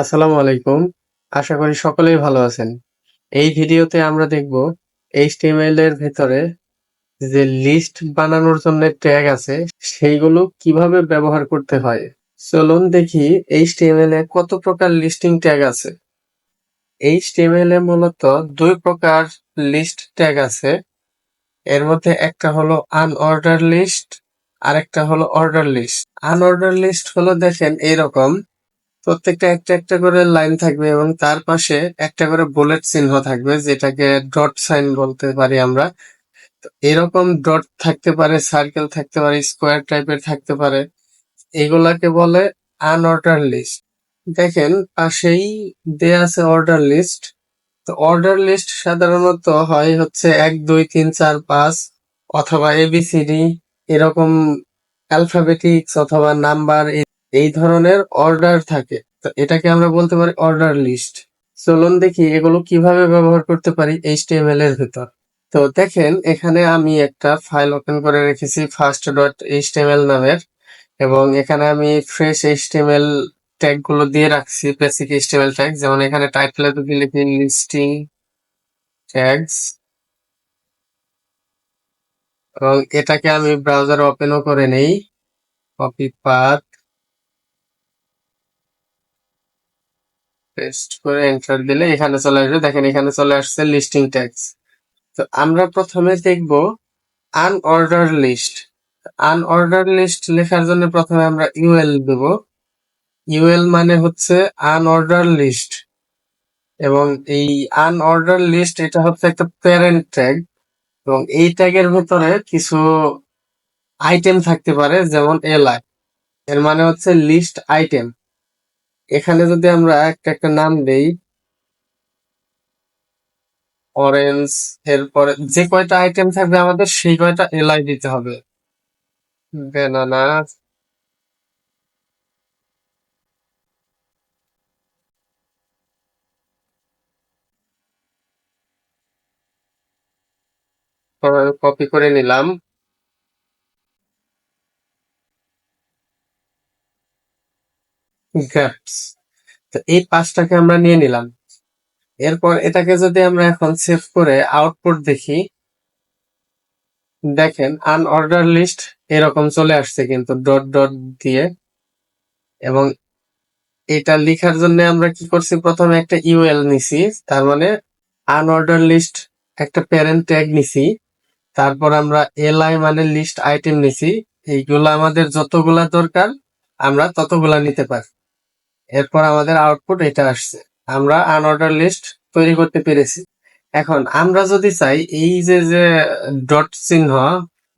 আসসালামু আলাইকুম। আশা করি সকলেই ভালো আছেন। এই ভিডিওতে আমরা দেখব এইচটিএমএল এর ভেতরে যে লিস্ট বানানোর জন্য ট্যাগ আছে, সেইগুলো কীভাবে ব্যবহার করতে হয়। চলুন দেখি এইচটিএমএল এ কত প্রকার লিস্টিং ট্যাগ আছে। এইচটিএমএল এ মূলত দুই প্রকার লিস্ট ট্যাগ আছে। এর মধ্যে একটা হলো আনঅর্ডার লিস্ট আর একটা হলো অর্ডার লিস্ট আনঅর্ডার লিস্ট হলো দেখেন এরকম প্রত্যেকটা একটা একটা করে লাইন থাকবে এবং তার পাশে একটা করে বুলেট চিহ্ন থাকবে, যেটাকে ডট সাইন বলতে পারি আমরা। তো এরকম ডট থাকতে পারে সার্কেল থাকতে পারে স্কোয়ার টাইপের থাকতে পারে। এগুলাকে বলে আনঅর্ডার লিস্ট দেখেন, পাশেই দেয়া আছে অর্ডার লিস্ট তো অর্ডার লিস্ট সাধারণত হয় হচ্ছে এক, দুই, তিন, চার, পাঁচ, অথবা এবিসিডি এরকম অ্যালফাবেটিক্স অথবা নাম্বার এই ধরনের অর্ডার থাকে। তো এটাকে আমরা বলতে পারি অর্ডার লিস্ট চলুন দেখি এগুলো কীভাবে ব্যবহার করতে পারি এইচটিএমএল এর ভেতর। তো দেখেন, এখানে আমি একটা ফাইল ওপেন করে রেখেছি ফার্স্ট ডট এইচটিএমএল নামের এবং এখানে আমি ফ্রেশ এইচটিএমএল ট্যাগগুলো দিয়ে রাখছি বেসিক এইচটিএমএল ট্যাগ যেমন এখানে টাইটেলে যদি লিখি লিস্টিং ট্যাগস এবং এটাকে আমি ব্রাউজার ওপেনও করে নেই। কপি পাথ পেস্ট করে এন্টার দিলে এখানে চলে আসবে। দেখেন এখানে চলে আসছে লিস্টিং ট্যাগস তো আমরা প্রথমে দেখব আনঅর্ডার লিস্ট আনঅর্ডার লিস্ট লেখার জন্য প্রথমে আমরা ইউএল দেব। ইউএল মানে হচ্ছে আনঅর্ডার লিস্ট এবং এই আনঅর্ডার লিস্ট এটা হচ্ছে একটা প্যারেন্ট ট্যাগ এবং এই ট্যাগের ভেতরে কিছু আইটেম থাকতে পারে, যেমন এলআই এর মানে হচ্ছে লিস্ট আইটেম এখানে যদি আমরা একটা একটা নাম দেই অরেঞ্জ এরপরে যে কয়টা আইটেম থাকবে আমাদের, সেই কয়টা এলআই দিতে হবে। বেনানা কপি করে নিলাম। গ্যাপস তো এই পাঁচটাকে আমরা নিয়ে নিলাম। এরপর এটাকে যদি আমরা এখন সেভ করে আউটপুট দেখি, দেখেন আনঅর্ডার লিস্ট এরকম চলে আসছে কিন্তু ডট ডট দিয়ে। এবং এটা লেখার জন্য আমরা কি করছি? প্রথমে একটা ইউএল নিছি, তার মানে আনঅর্ডার লিস্ট একটা প্যারেন্ট ট্যাগ নিছি। তারপর আমরা এলআই মানে লিস্ট আইটেম নিছি। এইগুলো আমাদের যতগুলা দরকার, আমরা ততগুলা নিতে পারি। এরপর আমাদের আউটপুট এটা আসছে। আমরা আনঅর্ডার লিস্ট তৈরি করতে পেরেছি। এখন আমরা যদি চাই, এই যে যে ডট চিহ্ন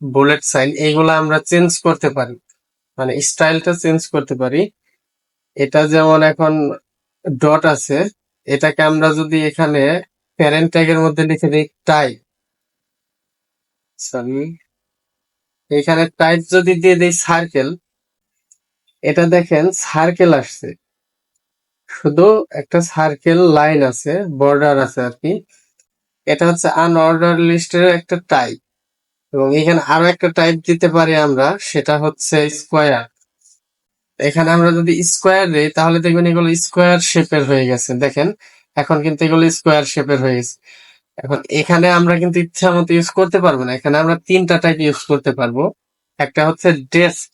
বুলেট সাইন এইগুলা আমরা চেঞ্জ করতে পারি। মানে স্টাইলটা চেঞ্জ করতে পারি। এটা যেমন এখন ডট আছে, এটাকে আমরা যদি এখানে প্যারেন্ট ট্যাগের মধ্যে লিখে দিই টাইপ সরি এখানে টাইপ যদি দিয়ে দিই সার্কেল এটা দেখেন সার্কেল আসছে। শুধু একটা সার্কেল লাইন আছে বর্ডার আছে আর কি এটা হচ্ছে আনঅর্ডার লিস্টের একটা টাইপ এবং এখানে আরও একটা টাইপ দিতে পারি আমরা, সেটা হচ্ছে স্কোয়ার এখানে আমরা যদি স্কোয়ার দিই, তাহলে দেখবেন এগুলো স্কোয়ার শেপের হয়ে গেছে। দেখেন, এখন কিন্তু এগুলো স্কোয়ার শেপের হয়ে গেছে। এখন এখানে আমরা কিন্তু ইচ্ছা মতো ইউজ করতে পারব না। এখানে আমরা তিনটা টাইপ ইউজ করতে পারব। একটা হচ্ছে ডেস্ক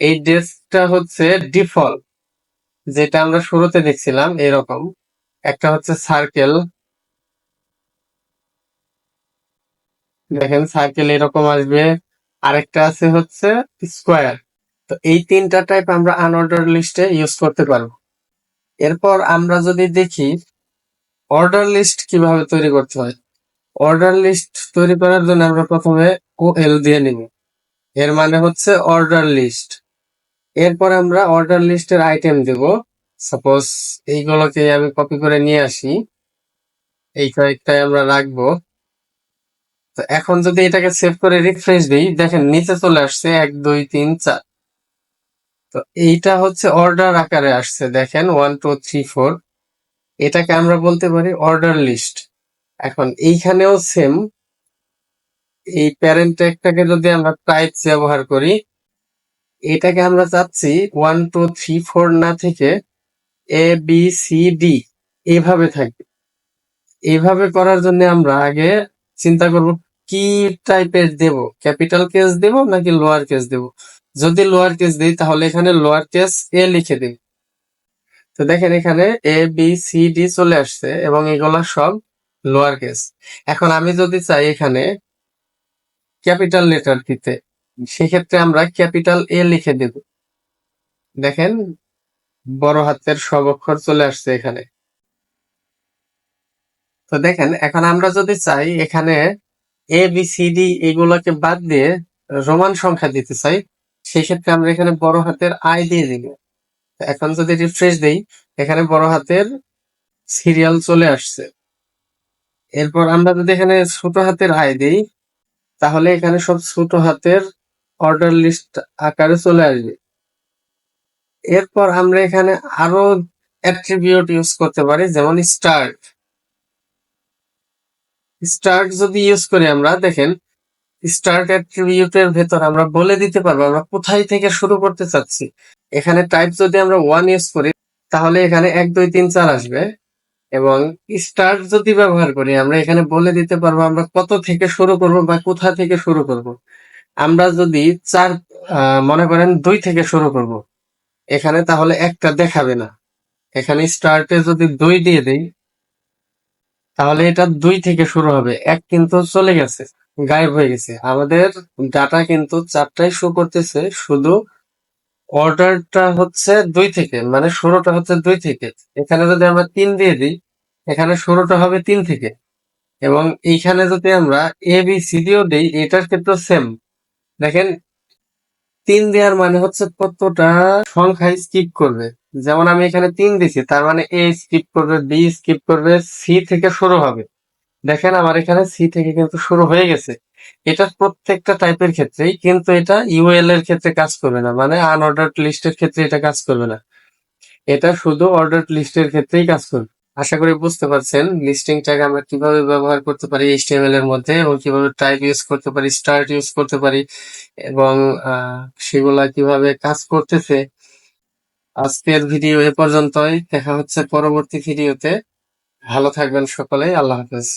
এই ডেস্কটা হচ্ছে ডিফল্ট যেটা আমরা শুরুতে দেখছিলাম এরকম। একটা হচ্ছে সার্কেল দেখেন সার্কেল এরকম আসবে। আরেকটা আছে হচ্ছে স্কোয়ার তো এই তিনটা টাইপ আমরা আনঅর্ডার লিস্টে ইউজ করতে পারব। এরপর আমরা যদি দেখি অর্ডার লিস্ট কীভাবে তৈরি করতে হয়? অর্ডার লিস্ট তৈরি করার জন্য আমরা প্রথমে ও এল দিয়ে নিব। এর মানে হচ্ছে অর্ডার লিস্ট এরপর আমরা অর্ডার লিস্টের আইটেম দেব। সাপোজ এইগুলোকে আমি কপি করে নিয়ে আসি। এই কয়েকটাই আমরা রাখব। তো এখন যদি এটাকে সেভ করে রিফ্রেশ দিই, দেখেন নিচে চলে আসছে এক, দুই, তিন, চার। তো এইটা হচ্ছে অর্ডার আকারে আসছে, দেখেন ওয়ান টু থ্রি ফোর এটাকে আমরা বলতে পারি অর্ডার লিস্ট এখন এইখানেও সেম এই প্যারেন্ট ট্যাগটাকে যদি আমরা টাইপ ব্যবহার করি এটাকে আমরা চাচ্ছি ওয়ান টু থ্রি ফোর না থেকে এ বি সি ডি এইভাবে থাকবে। এইভাবে করার জন্য আমরা আগে চিন্তা করব কি টাইপের দেব? ক্যাপিটাল কেস দেব নাকি লোয়ার কেস দেব? যদি লোয়ার কেস দিই তাহলে এখানে লোয়ার কেস এ লিখে দিই। তো দেখেন এখানে এ বি সি ডি চলে আসছে এবং এগুলা সব লোয়ার কেস এখন আমি যদি চাই এখানে ক্যাপিটাল লেটার দিতে সেক্ষেত্রে আমরা ক্যাপিটাল এ লিখে দেব। দেখেন, বড় হাতের সব অক্ষর চলে আসছে এখানে। তো দেখেন, এখন আমরা যদি চাই এখানে এ বি সি ডি এগুলোকে বাদ দিয়ে রোমান সংখ্যা দিতে চাই, সেক্ষেত্রে আমরা এখানে বড় হাতের আই দিয়ে দিব। এখন যদি রিফ্রেশ দেই, এখানে বড় হাতের সিরিয়াল চলে আসছে। এরপর আমরা যদি এখানে ছোট হাতের আই দিই, তাহলে এখানে সব ছোট হাতের অর্ডার লিস্ট আকারে চলে আসবে। এরপর আমরা এখানে আরও অ্যাট্রিবিউট ইউজ করতে পারি, যেমন স্টার্ট স্টার্ট যদি ইউজ করি আমরা, দেখেন স্টার্ট অ্যাট্রিবিউটের ভেতর আমরা বলে দিতে পারব, আমরা কোথায় থেকে শুরু করতে চাচ্ছি। এখানে টাইপ যদি আমরা ওয়ান ইউজ করি, তাহলে এখানে এক, দুই, তিন, চার আসবে। এবং স্টার্ট যদি ব্যবহার করি, আমরা এখানে বলে দিতে পারব আমরা কত থেকে শুরু করব বা কোথা থেকে শুরু করব। আমরা যদি চার মনে করেন দুই থেকে শুরু করব, এখানে তাহলে একটা দেখাবে না। এখানে স্টার্টে যদি দুই দিয়ে দেই, তাহলে এটা দুই থেকে শুরু হবে। এক কিন্তু চলে গেছে, গায়েব হয়ে গেছে। আমাদের ডাটা কিন্তু চারটায় শো করতেছে, শুধু অর্ডারটা হচ্ছে দুই থেকে মানে শুরুটা হচ্ছে দুই থেকে। এখানে যদি আমরা তিন দিয়ে দিই, এখানে শুরুটা হবে তিন থেকে। এবং এইখানে যদি আমরা এ বি সি দিও দিই, এটার ক্ষেত্রে সেম দেখেন, তিন দেওয়ার মানে হচ্ছে কতটা সংখ্যা স্কিপ করবে। যেমন আমি এখানে তিন দিছি তার মানে এ স্কিপ করবে বি স্কিপ করবে সি থেকে শুরু হবে। দেখেন আমার এখানে সি থেকে কিন্তু শুরু হয়ে গেছে। এটা প্রত্যেকটা টাইপের ক্ষেত্রেই, কিন্তু এটা ইউএল এর ক্ষেত্রে কাজ করবে না। মানে আনঅর্ডার্ড লিস্টের ক্ষেত্রে এটা কাজ করবে না। এটা শুধু অর্ডার্ড লিস্টের ক্ষেত্রেই কাজ করবে। আশা করি বুঝতে পারছেন। লিস্টিং ট্যাগ আমরা কীভাবে ব্যবহার করতে পারি এইচটিএমএল এর মধ্যে এবং কীভাবে টাইপ ইউজ করতে পারি স্টার্ট ইউজ করতে পারি এবং সেগুলা কীভাবে কাজ করতেছে। আজকের ভিডিও এ পর্যন্তই। দেখা হচ্ছে পরবর্তী ভিডিওতে ভালো থাকবেন সকলেই আল্লাহ হাফেজ।